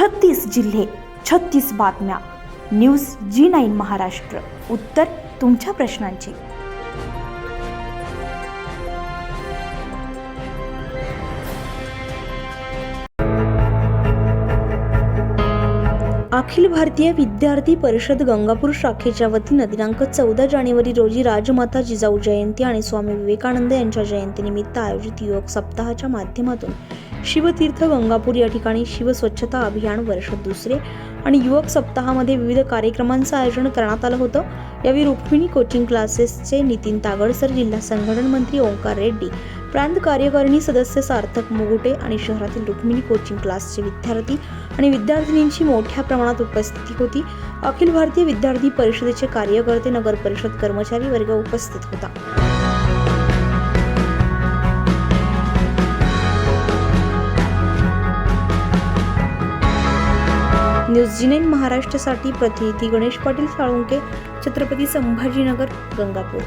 छत्तीस जिल्हे छत्तीस बातम्या. News G nine Maharashtra. उत्तर तुमच्या प्रश्नांची. अखिल भारतीय विद्यार्थी परिषद गंगापूर शाखेच्या वतीनं दिनांक चौदा जानेवारी रोजी राजमाता जिजाऊ जयंती आणि स्वामी विवेकानंद यांच्या जयंतीनिमित्त आयोजित युवक सप्ताहाच्या माध्यमातून शिवतीर्थ गंगापूर या ठिकाणी शिवस्वच्छता अभियान वर्ष दुसरे आणि युवक सप्ताहामध्ये विविध कार्यक्रमांचं आयोजन करण्यात आलं होतं. यावेळी रुक्मिणी कोचिंग क्लासेसचे नितीन तागडसर जिल्हा संघटन मंत्री ओंकार रेड्डी प्रांत कार्यकारिणी सदस्य सार्थक मुगुटे आणि शहरातील रुक्मिणी कोचिंग क्लासचे विद्यार्थी आणि विद्यार्थिनींची मोठ्या प्रमाणात उपस्थिती होती. अखिल भारतीय विद्यार्थी परिषदेचे कार्यकर्ते नगर परिषद कर्मचारी वर्ग उपस्थित होता. न्यूज जी महाराष्ट्रासाठी प्रतिनिधी गणेश पाटील साळुंके छत्रपती संभाजीनगर गंगापूर.